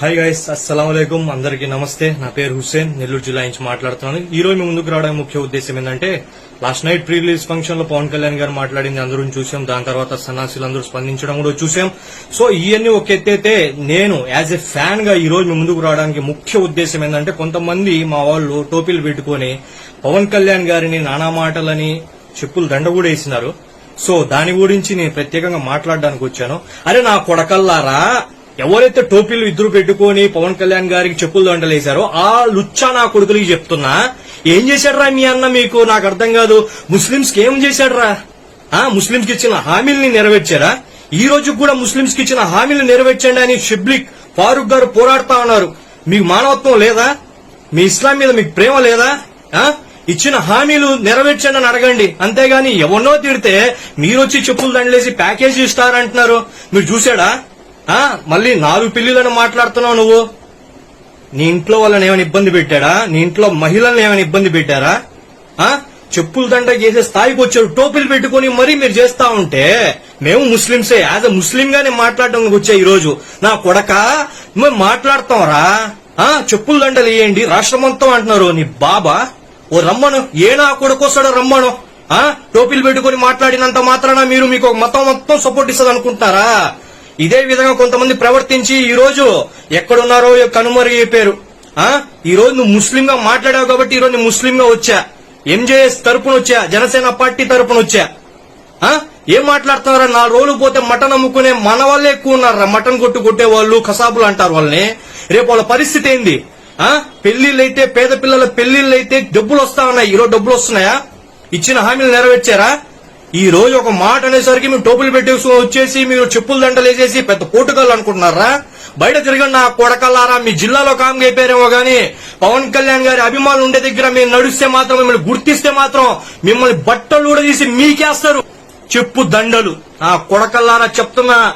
Hi guys అస్సలం అయికం అందరికీ నమస్తే. నా పేరు హుస్సేన్. నెల్లూరు జిల్లా నుంచి మాట్లాడుతున్నాను. ఈ రోజు మీ ముందుకు రావడానికి ముఖ్య ఉద్దేశం ఏంటంటే లాస్ట్ నైట్ ప్రీ రిలీజ్ ఫంక్షన్లో పవన్ కళ్యాణ్ గారు మాట్లాడింది. అందరూ చూసాం. దాని తర్వాత సన్నాసులు అందరూ స్పందించడం కూడా చూసాం. సో ఇవన్నీ ఒక ఎత్తైతే నేను యాజ్ ఎ ఫ్యాన్గా ఈ రోజు మీ ముందుకు రావడానికి ముఖ్య ఉద్దేశం ఏంటంటే కొంతమంది మా వాళ్ళు టోపీలు పెట్టుకొని పవన్ కళ్యాణ్ గారిని నానా మాటలని చెప్పులు దండ కూడా వేసినారు. సో దాని గురించి నేను ప్రత్యేకంగా మాట్లాడడానికి వచ్చాను. అరే నా కొడకల్లారా? ఎవరైతే టోపీలు ఇద్దరు పెట్టుకొని పవన్ కళ్యాణ్ గారికి చెప్పులు దండలేశారో ఆ లుచ్చా నా కొడుకులకి చెప్తున్నా. ఏం చేశాడ్రా మీ అన్న మీకు? నాకు అర్థం కాదు. ముస్లింస్కి ఏం చేశాడ్రా? ఆ ముస్లింస్కి ఇచ్చిన హామీల్ని నెరవేర్చారా? ఈ రోజు కూడా ముస్లింస్కి ఇచ్చిన హామీలు నెరవేర్చండి అని షిబ్లిక్ ఫారూక్ గారు పోరాడుతా ఉన్నారు. మీకు మానవత్వం లేదా? మీ ఇస్లాం మీద మీకు ప్రేమ లేదా? ఇచ్చిన హామీలు నెరవేర్చండి అని అడగండి. అంతేగాని ఎవరినో తిడితే మీరొచ్చి చెప్పులు దండలేసి ప్యాకేజీ ఇస్తారంటున్నారు. మీరు చూసాడా మళ్ళీ నాలుగు పెళ్ళిలను మాట్లాడుతున్నావు నువ్వు? నీ ఇంట్లో వాళ్ళని ఏమైనా ఇబ్బంది పెట్టాడా? నీ ఇంట్లో మహిళల్ని ఏమైనా ఇబ్బంది పెట్టారా? ఆ చెప్పులు దండ చేసే స్థాయికి వచ్చారు టోపీలు పెట్టుకుని మరీ మీరు చేస్తా ఉంటే మేము ముస్లింసే యాజ్ అ ముస్లిం గానే నేను మాట్లాడడానికి వచ్చా ఈరోజు. నా కొడక మేము మాట్లాడతాంరా ఆ చెప్పులు దండలు వేయండి. రాష్ట్రమంతం అంటున్నారు. నీ బాబా ఓ రమ్మను. ఏ నా కొడుకొస్తాడో రమ్మను. ఆ టోపీలు పెట్టుకుని మాట్లాడినంత మాత్రాన మీరు మీకు మతం మొత్తం సపోర్ట్ ఇస్తుంది అనుకుంటారా? ఇదే విధంగా కొంతమంది ప్రవర్తించి ఈ రోజు ఎక్కడున్నారో కనుమరుగైపోయారు ఆ? ఈ రోజు నువ్వు ముస్లిం గా మాట్లాడావు కాబట్టి ఈ రోజు ముస్లిం గా వచ్చా. ఎంజేఎస్ తరపున వచ్చా. జనసేన పార్టీ తరపున వచ్చా. ఆ? ఏం మాట్లాడుతున్నారా? నాలుగు రోజులు పోతే మటన్ అమ్ముకునే మన వాళ్ళే ఎక్కువ ఉన్నారా మటన్ కొట్టు కొట్టే వాళ్ళు కసాబులు అంటారు వాళ్ళని. రేపు వాళ్ళ పరిస్థితి ఏంది? ఆ? పెళ్ళిళ్ళు అయితే పేద పిల్లల పెళ్ళిళ్ళు అయితే డబ్బులు వస్తా ఉన్నాయి. ఈరోజు డబ్బులు వస్తున్నాయా? ఇచ్చిన హామీలు నెరవేర్చారా? ఈ రోజు ఒక మాట అనేసరికి మేము టోపులు పెట్టేసి వచ్చేసి మీరు చెప్పులు దండలు వేసేసి పెద్ద పోటుకల్ అనుకుంటున్నారా? బయట తిరగండి నా కొడకల్లారా మీ జిల్లాలో కామ్ అయిపోయారేమో గానీ పవన్ కళ్యాణ్ గారి అభిమానులు ఉండే దగ్గర మీరు నడిస్తే మాత్రం మిమ్మల్ని గుర్తిస్తే మాత్రం మిమ్మల్ని బట్టలు కూడా తీసి మీకేస్తారు. చెప్పు దండలు. ఆ కొడకల్లారా చెప్తున్నా.